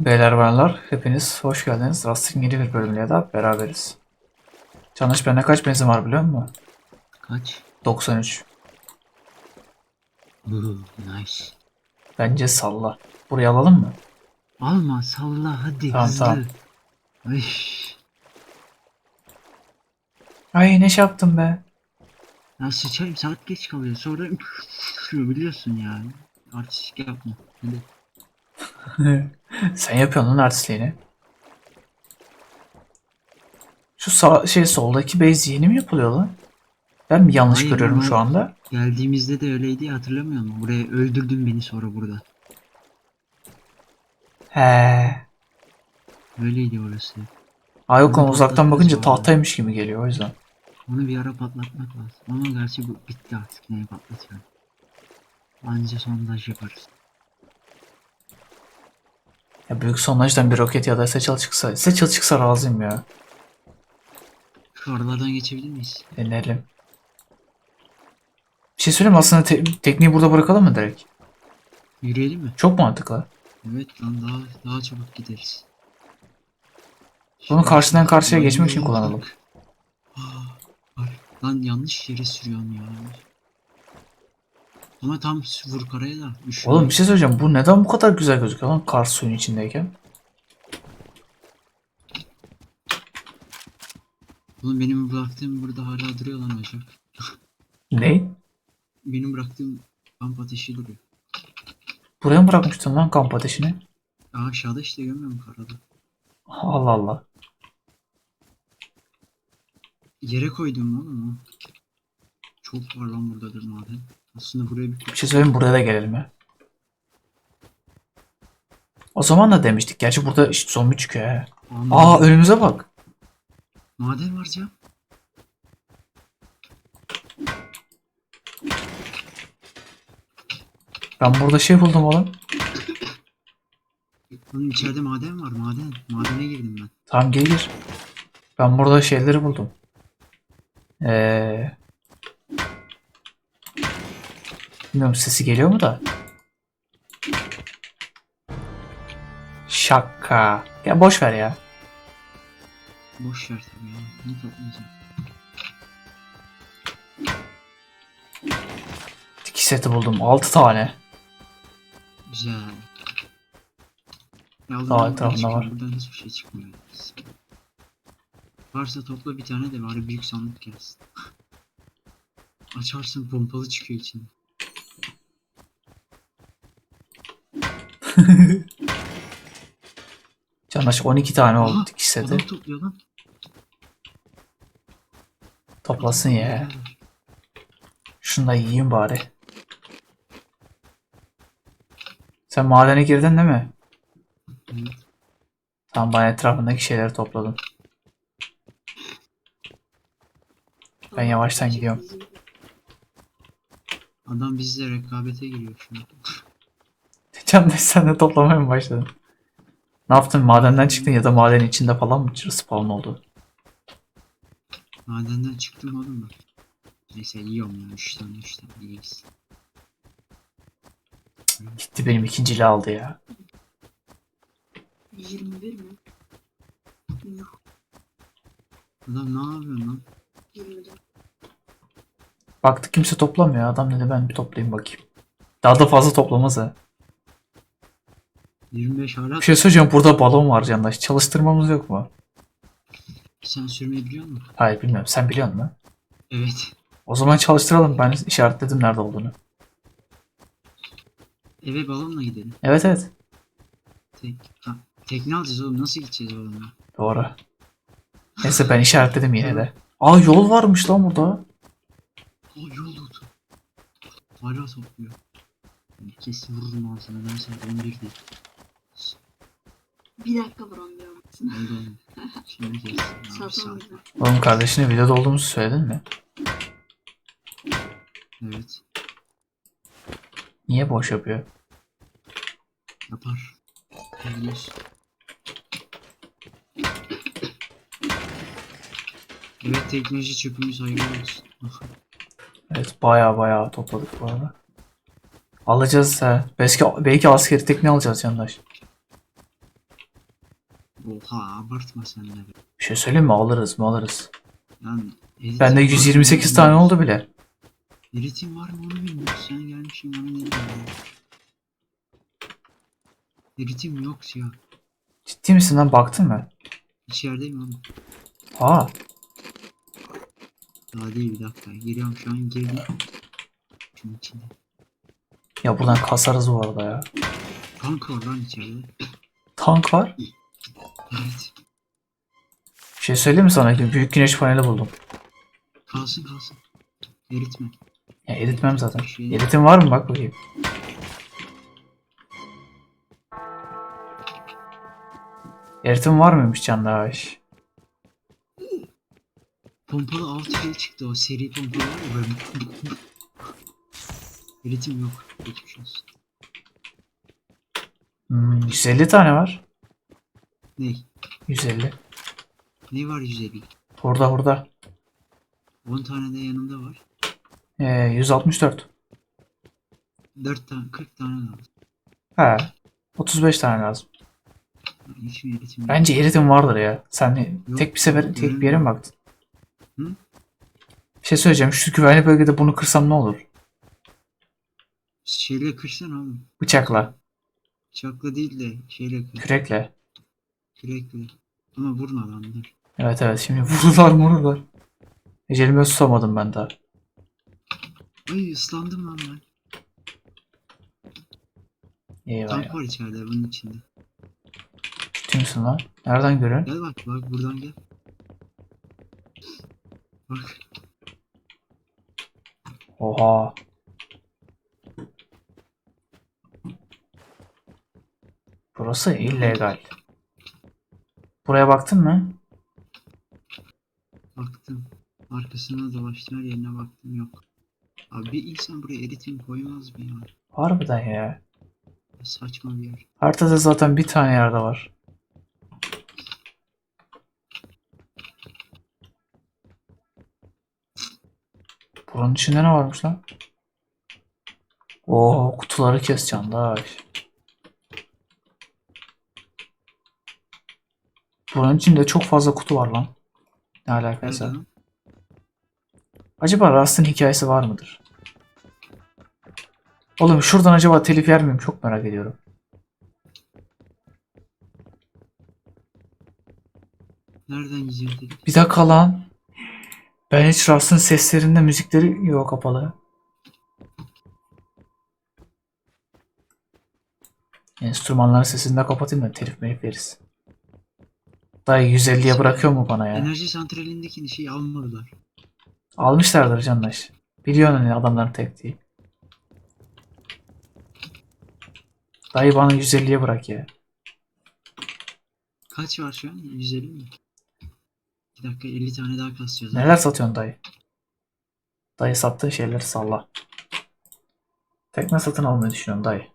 Beyler varlar, hepiniz hoş geldiniz. Rust'ın yeni bir bölümüyle daha beraberiz. Canış bende kaç benzin var biliyor musun? Kaç? 93. Ooh, nice. Bence salla. Buraya alalım mı? Alma salla hadi Tamam, hızlı. tamam. Ay, Ay ne şey yaptım be. ya sıçarım saat geç kalıyor sonra biliyorsun yani. Artistik yapma. Hadi. Sen yapıyorsun lan artistliğini. Şu sağ, şey soldaki base yeni mi yapılıyor lan? Ben mi yanlış Hayır, görüyorum şu anda? Geldiğimizde de öyleydi hatırlamıyor musun? Buraya öldürdün beni sonra burada. He. Öyleydi orası. Ay yok lan uzaktan bakınca tahtaymış gibi geliyor o yüzden. Onu bir ara patlatmak lazım. Ama gerçi bu bitti artık neyi patlatıyor. Anca sondaj yaparız. Ya büyük sondajdan bir roket ya da seçal çıksa. Seçal çıksa razıyım ya. Şu aralardan geçebilir miyiz? Deneyelim. Bir şey söyleyeyim aslında te- tekniği burada bırakalım mı direkt? Yürüyelim mi? Çok mantıklı. Evet lan daha daha çabuk gideriz. Bunu karşıdan karşıya geçmek için kullanalım. Ah, Lan yanlış yere sürüyorsun ya. Ama tam vur karaya da. üşüme. Oğlum bir şey söyleyeceğim. Bu neden bu kadar güzel gözüküyor lan kar suyun içindeyken? Oğlum benim bıraktığım burada hala duruyor lan ocak. Ne? Benim bıraktığım kamp ateşi duruyor. Buraya mı bırakmıştın lan kamp ateşini? Aa aşağıda işte görmüyor musun karada? Allah Allah. Yere koydum oğlum o. Çok var lan buradadır maden. Aslında buraya bir Bir şey söyleyeyim buraya da gelelim ya. O zaman da demiştik. Gerçi burada işte zombi çıkıyor he. Aa, Aa önümüze bak. maden var Can. Ben burada şey buldum oğlum. Oğlum içeride maden var maden. Madene girdim ben. Tamam gel gir. Ben burada şeyleri buldum. Ee... Bilmiyorum sesi geliyor mu da. Şaka. Ya boş ver ya. Boş ver tabii ya. Ne toplayacağım? Dikiş seti buldum. 6 tane. Güzel. Ya Daha etrafında var. Buradan hiçbir şey çıkmıyor. Varsa topla bir tane de bari büyük sandık gelsin. Açarsın pompalı çıkıyor içinde. Canlaş 12 tane oldu topluyor lan. Toplasın ya. Şunu da yiyeyim bari. Sen madene girdin değil mi? Tamam ben etrafındaki şeyleri topladım. Ben yavaştan gidiyorum. Adam bizle rekabete giriyor şu an. Canlaş sen de toplamaya mı başladın? Ne yaptın? Madenden çıktın ya da madenin içinde falan mı spawn oldu? Madenden çıktım oğlum bak. Neyse yiyorum ya 3 tane 3 tane yiyiz. Gitti benim ikinciliği aldı ya. 21 mi? Yok Adam ne yapıyorsun lan? 24. Baktık kimse toplamıyor. Adam dedi ben bir toplayayım bakayım. Daha da fazla toplamaz ha. 25 hala Bir şey söyleyeceğim burada balon var Candaş. Çalıştırmamız yok mu? sen sürmeyi biliyor musun? Hayır bilmiyorum. Sen biliyor musun? Evet. O zaman çalıştıralım. Ben işaretledim nerede olduğunu. Eve balonla gidelim. Evet evet. Tek, ha, tekne alacağız oğlum nasıl gideceğiz ya? Doğru. Neyse ben işaretledim yine de. Aa yol varmış lan burada. O yol oldu. Hala topluyor. Kesin vururum ağzına ben sana 11 değil. Bir dakika var 11 olmasın. Oldu oğlum. Şimdi kesin. Ya, bir Satmam saat. güzel. Oğlum kardeşine videoda olduğumuzu söyledin mi? Evet. Niye boş yapıyor? Yapar. Biliyorsun. Evet teknoloji çöpümüz hayırlı olsun. Evet baya baya topladık bu arada. Alacağız ha. Belki, belki askeri tekne alacağız yandaş. Oha abartma sen de. Bir şey söyleyeyim mi? Alırız mı alırız. Yani eritim Bende var mı 128 onu tane oldu bile. Eritim var mı onu bilmiyoruz. Sen gelmişsin bana ne diyorsun? Eritim yok ya. Ciddi misin lan baktın mı? İçerideyim oğlum. Aa Daha değil bir dakika. Giriyorum şu an girdim. Şunun içinde. ya buradan kasarız bu arada ya. Tank var lan içeride. Tank var. Evet. Bir şey söyleyeyim mi sana? Büyük güneş paneli buldum. Kalsın kalsın. Eritme. Ya eritmem zaten. Şey- Eritim var mı? Bak bakayım. Eritim var mıymış Candaş? Pompalı alt şey çıktı o seri pompalı var ya böyle. Eritim yok. Geçmiş olsun. Hmm, 150 tane var. Ney? 150. Ne var 150? Burada burada. 10 tane de yanında var. Ee, 164. 4 tane 40 tane lazım. He. 35 tane lazım. Hiç mi eritim? Bence eritim vardır ya. Sen ne- Yok, tek bir sefer tek bir yere mi baktın? Hı? Bir şey söyleyeceğim. Şu güvenli bölgede bunu kırsam ne olur? Şeyle kırsana oğlum. Bıçakla, Çakla değil de şeyle kır. kürekle. Kürekle. Ama vurma lan dur. Evet evet şimdi vururlar vururlar. Ecelime susamadım ben daha. Ay ıslandım lan ben. Eyvah ya. Tank var içeride bunun içinde. Ciddi misin lan? Nereden görüyorsun? Gel bak bak buradan gel. Bak. Oha. Burası illegal. Buraya baktın mı? Baktım. Arkasına dolaştım her yerine baktım yok. Abi bir insan buraya eritim koymaz mı ya? Harbiden ya. Saçma bir yer. Haritada zaten bir tane yerde var. Buranın içinde ne varmış lan? Oo kutuları kes Candaş. Buranın içinde çok fazla kutu var lan. Ne alakası? Lan? Acaba Rust'ın hikayesi var mıdır? Oğlum şuradan acaba telif yer miyim? Çok merak ediyorum. Nereden yiyeceğim dedik. Bir dakika lan. Ben hiç Rust'ın seslerinde müzikleri yok kapalı. Enstrümanların sesini de kapatayım da telif melif yeriz. Dayı 150'ye bırakıyor mu bana ya? Enerji santralindeki şeyi almadılar. Almışlardır candaş. Biliyorsun hani adamların tektiği. Dayı bana 150'ye bırak ya. Kaç var şu an? 150 mi? Bir dakika 50 tane daha kasacağız. Neler satıyorsun dayı? Dayı sattığı şeyleri salla. Tekne satın almayı düşünüyorum dayı.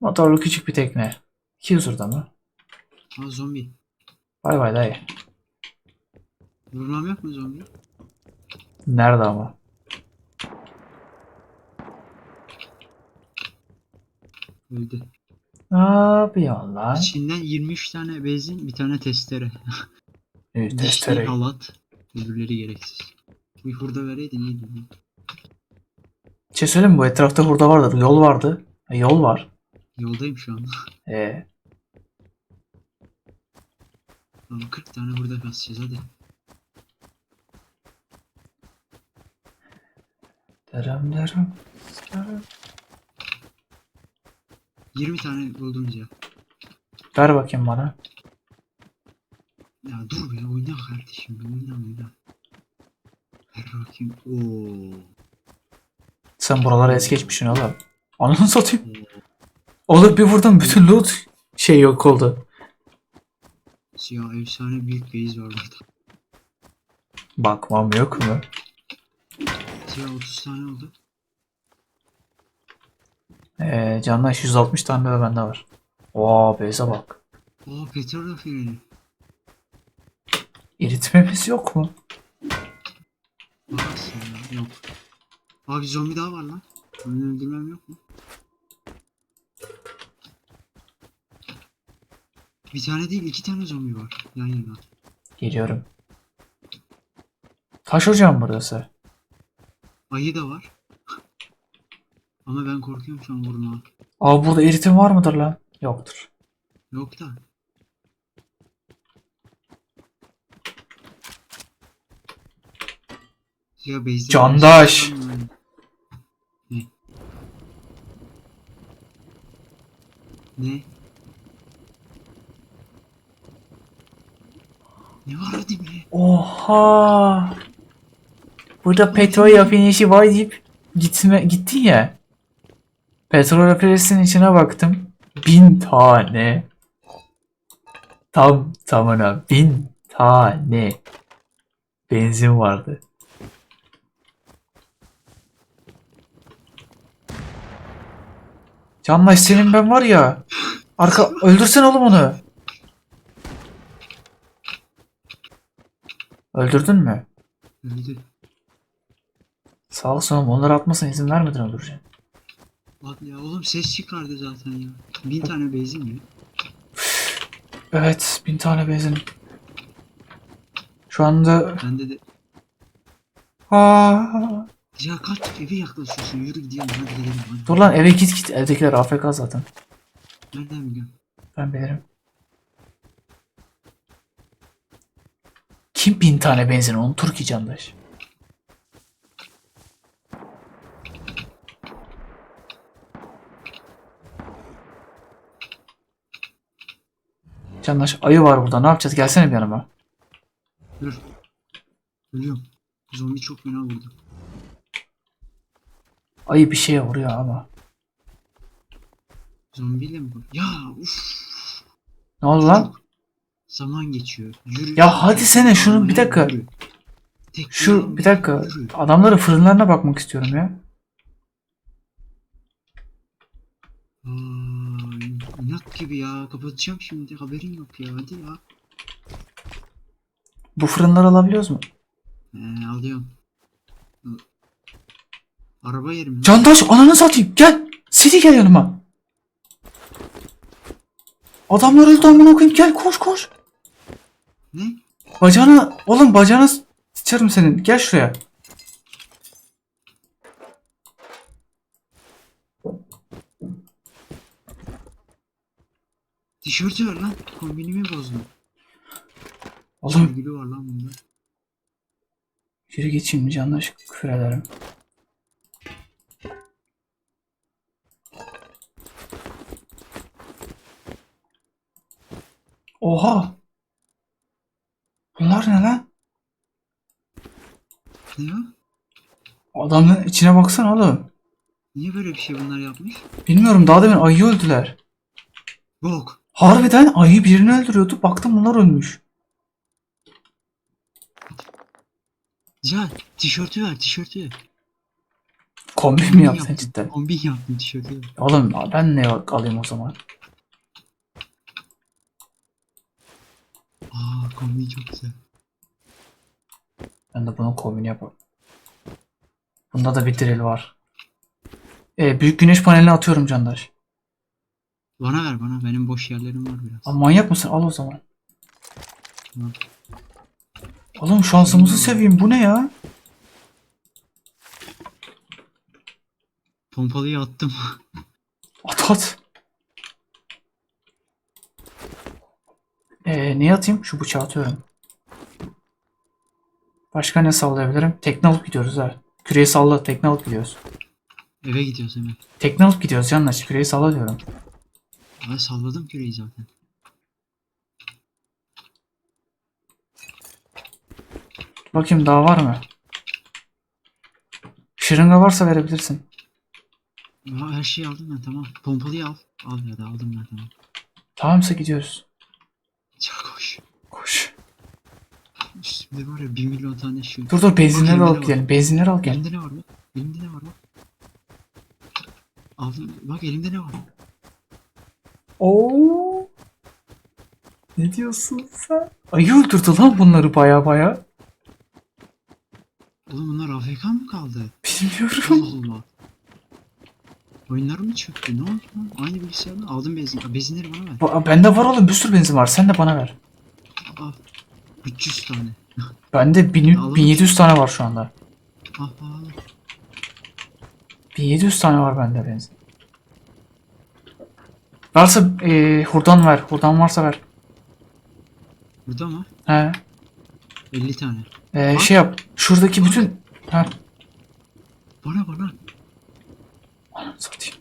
Motorlu küçük bir tekne. 200 lirada mı? Aa zombi. Bay bay dayı. Vurmam yok mu zombi? Nerede ama? Öldü. Ne yapıyorsun lan? İçinden 23 tane benzin, bir tane testere. Evet, testere. halat. Öbürleri gereksiz. Bir hurda vereydin iyiydi. Bir şey söyleyeyim mi? Bu etrafta hurda vardı. Yol vardı. E, yol var. Yoldayım şu an. E, Tamam 40 tane hurda kasacağız hadi. derem derem. derem. 20 tane buldum ya. Ver bakayım bana. Ya dur be oyna kardeşim oyna oyna. Ver bakayım. Oo. Sen buraları es geçmişsin oğlum. Ananı satayım. Oğlum bir vurdum bütün loot şey yok oldu. Ya efsane büyük base var burada. Bakmam yok mu? Ya 30 tane oldu. Ee, Candaş 160 tane de bende var. Oo beyze bak. Aa petrol rafineri. Eritmemiz yok mu? Bakarsın ya. Yok. Abi zombi daha var lan. Onu öldürmem yok mu? Bir tane değil iki tane zombi var yan yana. Geliyorum. Taş ocağım burası. Ayı da var. Ama ben korkuyorum şu an vurma. Aa burada eritim var mıdır lan? Yoktur. Yok da. Ya Beyza. Candaş. Ne? Ne? Ne var hadi be? Oha. Burada petrol rafinesi var deyip gitme, gittin ya. Petrol rafinesinin içine baktım. Bin tane. Tam tamına bin tane benzin vardı. Canlaş senin ben var ya. Arka öldürsen oğlum onu. Öldürdün mü? Öldü. Sağ ol sana onları atmasına izin vermeden öldüreceksin. Bak ya oğlum ses çıkardı zaten ya. Bin tane benzin mi? Evet bin tane benzin. Şu anda... Bende de Aa, ya kaç eve yaklaşıyorsun yürü gidelim hadi gidelim hadi. dur lan eve git git evdekiler AFK zaten. Nereden biliyorsun? Ben bilirim. Kim bin tane benzin unutur ki Candaş? Candaş ayı var burada ne yapacağız gelsene bir yanıma. Dur. Ölüyorum. Zombi çok fena vurdu. Ayı bir şeye vuruyor ama. Zombiyle mi? bu? Ya uf. Ne oldu lan? Zaman geçiyor. Yürü. Ya hadi sene şunun bir dakika. Şu bir dakika. Adamların fırınlarına bakmak istiyorum ya. Aa, inat gibi ya. Kapatacağım şimdi. Haberin yok ya. Hadi ya. Bu fırınları alabiliyoruz mu? Ee, alıyorum. Araba yerim. Candaş ananı satayım gel. Seni gel yanıma. Adamlar öldü amına koyayım gel koş koş. Ne? Bacağına oğlum bacağına s- sıçarım senin. Gel şuraya. Tişörtü ver lan. Kombinimi bozdum. Oğlum Sevgili var lan bunda. yürü git şimdi Candaş küfür ederim. Oha. Bunlar ne lan? Ne ya? Adamın içine baksana oğlum. Niye böyle bir şey bunlar yapmış? Bilmiyorum daha demin ayı öldüler. Bok. Harbiden ayı birini öldürüyordu. Baktım bunlar ölmüş. Ya tişörtü ver tişörtü. Kombi mi Kombin yaptın yaptım. cidden? Kombin yaptım tişörtü ver. Oğlum ben ne alayım o zaman? Aa kombin çok güzel. Ben de bunun kombini yaparım. Bunda da bir drill var. Ee, büyük güneş panelini atıyorum Candaş. Bana ver bana. Benim boş yerlerim var biraz. Ama manyak mısın? Al o zaman. Tamam. Oğlum şansımızı seveyim. Bu ne ya? Pompalıyı attım. At at. Ee, ne atayım? Şu bıçağı atıyorum. Başka ne sallayabilirim? Tekne alıp gidiyoruz ha. Küreği salla. Tekne alıp gidiyoruz. Eve gidiyoruz hemen. Tekne alıp gidiyoruz Candaş. Küreği salla diyorum. Ben salladım küreği zaten. Bakayım daha var mı? Şırınga varsa verebilirsin. Ya her şeyi aldım ben tamam. Pompalıyı al. Al ya da aldım ben tamam. Tamamsa gidiyoruz. Ya koş. Koş. Üstümde var ya 1 milyon tane şey. Dur dur benzinleri var? gidelim. Benzinleri al gel. Elimde ne var bak? Elimde ne var bak? Aldım. Bak elimde ne var? Oo. Ne diyorsun sen? Ayı öldürdü lan bunları baya baya. Oğlum bunlar AFK mı kaldı? Bilmiyorum. Allah Allah. Oyunlar mı çöktü? Ne oldu lan? Aynı bilgisayarda aldım benzin. Aa, Benzinleri bana ver. Ba- Bende var oğlum bir sürü benzin var. Sen de bana ver. Al. 300 tane. Bende bin- Alırım. 1700 tane var şu anda. Ah al. 1700 tane var bende benzin. Varsa eee hurdan ver. Hurdan varsa ver. Burada mı? He. 50 tane. Bak. şey yap. Şuradaki bütün... He. Bana bana. Satayım.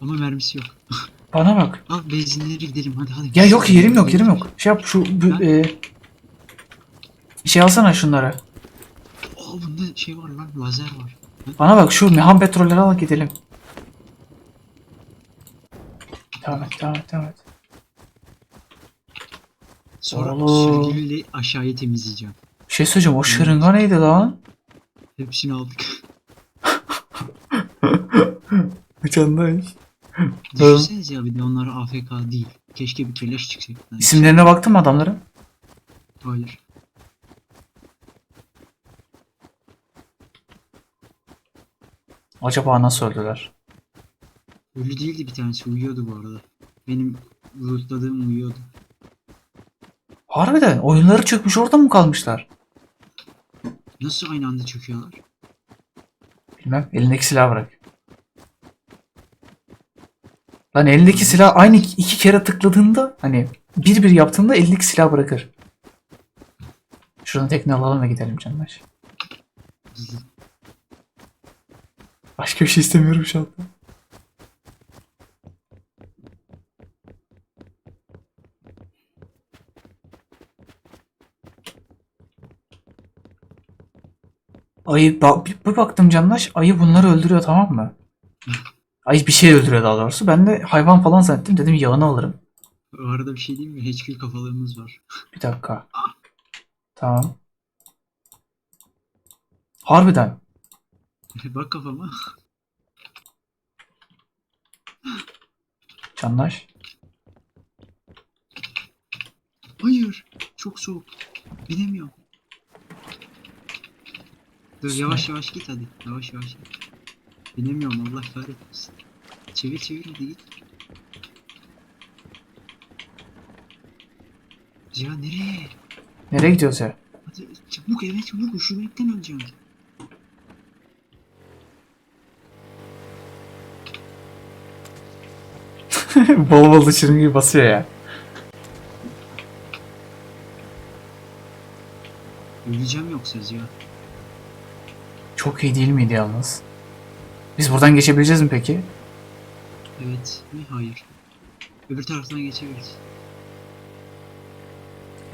Ama mermisi yok. Bana bak. Al benzinleri gidelim hadi hadi. Ya yok yerim yok yerim yok. Şey yap şu... bu- eee, şey alsana şunları. Aa bunda şey var lan lazer var. Bana bak şu mehan petrolleri al gidelim. Devam et devam et devam et. Sonra Oo. sürgüyle aşağıya temizleyeceğim. Bir şey söyleyeceğim o şırınga neydi lan? Hepsini aldık. Mükemmel. Düşünsenize ya bir de onlar AFK değil. Keşke bir keleş çıksak. İsimlerine baktın mı adamların? Hayır. Acaba nasıl öldüler? Ölü değildi bir tanesi uyuyordu bu arada. Benim lootladığım uyuyordu. Harbiden oyunları çökmüş orada mı kalmışlar? Nasıl aynı anda çöküyorlar? Bilmem elindeki silahı bırak. Lan elindeki silah aynı iki kere tıkladığında hani bir bir yaptığında elindeki silah bırakır. Şuradan tekne alalım ve gidelim canlar. Başka bir şey istemiyorum şu anda. Ayı ba- bir baktım canlaş ayı bunları öldürüyor tamam mı? Ayı bir şey öldürüyor daha doğrusu. Ben de hayvan falan zannettim dedim yağını alırım. O arada bir şey diyeyim mi? HQ kafalığımız var. Bir dakika. Tamam. Harbiden. Bak kafama. Canlaş. Hayır. Çok soğuk. Binemiyorum. Dur yavaş yavaş git hadi. Yavaş yavaş git. Binemiyorum Allah kahretmesin. Çevir çevir git. Ya nereye? Nereye gidiyoruz ya? Hadi çabuk eve çabuk üşümekten öleceğim. bol bol da şırın gibi basıyor ya. Öleceğim yoksa ya. Çok iyi değil miydi yalnız? Biz buradan geçebileceğiz mi peki? Evet mi? Hayır. Öbür taraftan geçebiliriz.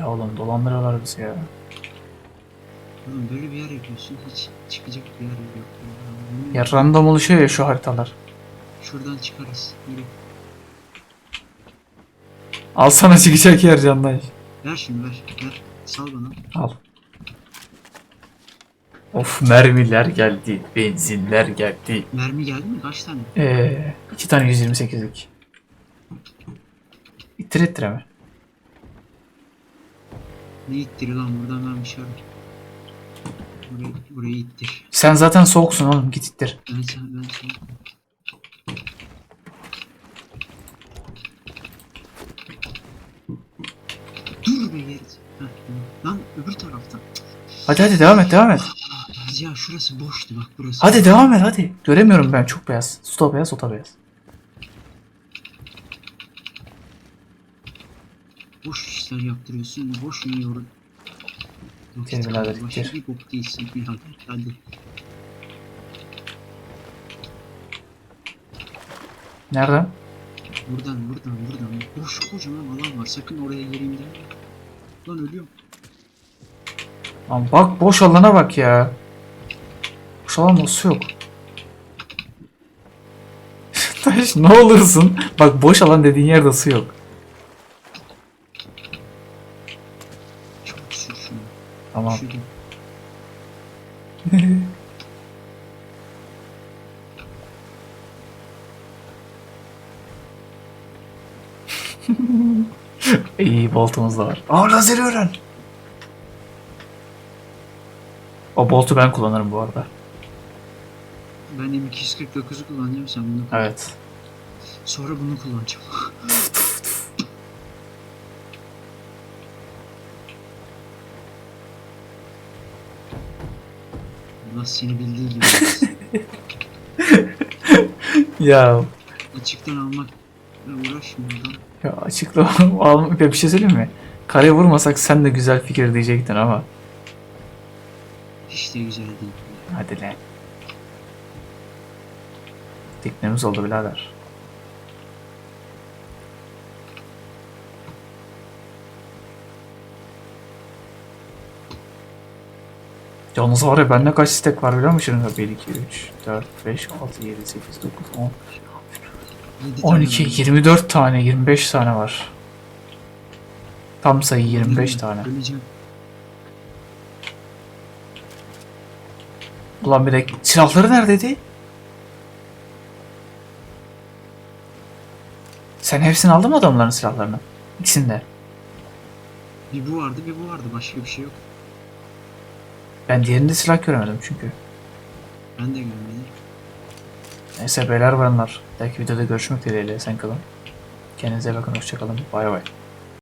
Ya oğlum dolandırıyorlar bizi ya. Oğlum böyle bir yer yapıyorsun hiç çıkacak bir yer yok. Ya. Ya random oluşuyor ya şu haritalar. Şuradan çıkarız. Yürü. Alsana çıkacak yer canlaş. Ver şunu ver. Ver. Sal bana. Al. Of mermiler geldi, benzinler geldi. Mermi geldi mi? Kaç tane? Ee, iki tane 128'lik. İttir ittir hemen. Ne ittir lan buradan ben bir şey ararım. Burayı, burayı ittir. Sen zaten soğuksun oğlum git ittir. Ben sen ben sen. Dur be. Heh, Lan öbür taraftan. Hadi hadi devam et devam et. Ya şurası boştu bak burası. Hadi devam et hadi. Göremiyorum ben çok beyaz. Da beyaz o da beyaz. Boş işler yaptırıyorsun. Boş yiyorum. Başka gel. bir bok değilsin birader. Hadi. Nereden? Buradan buradan buradan. Boş kocaman alan var. Sakın oraya gireyim deme. Lan ölüyorum. Lan bak boş alana bak ya. Boş alan nasıl yok? Taş ne olursun. Bak boş alan dediğin yerde su yok. Tamam. İyi boltumuz da var. Aa lazeri öğren. O boltu ben kullanırım bu arada. Ben M249'u kullanacağım sen bunu kullan. Evet. Sonra bunu kullanacağım. Allah seni bildiği gibi. Ya, Açıktan almak uğraşmıyor adam. ya açıkla ya bir şey söyleyeyim mi? Kareye vurmasak sen de güzel fikir diyecektin ama. Hiç de güzel değil. Hadi lan. Teknemiz oldu birader. Yalnız var ya bende kaç stack var biliyor musun? 1, 2, 3, 4, 5, 6, 7, 8, 9, 10, Yedi tane 12, var. 24 tane, 25 tane var. Tam sayı 25 tane. Ulan bir de silahları neredeydi? Sen hepsini aldın mı adamların silahlarını? İkisini de. Bir bu vardı bir bu vardı. Başka bir şey yok. Ben diğerinde silah göremedim çünkü. Ben de görmedim. Neyse beyler bayanlar. Belki videoda görüşmek dileğiyle. Sen kalın. Kendinize bakın. Hoşçakalın. Bay bay.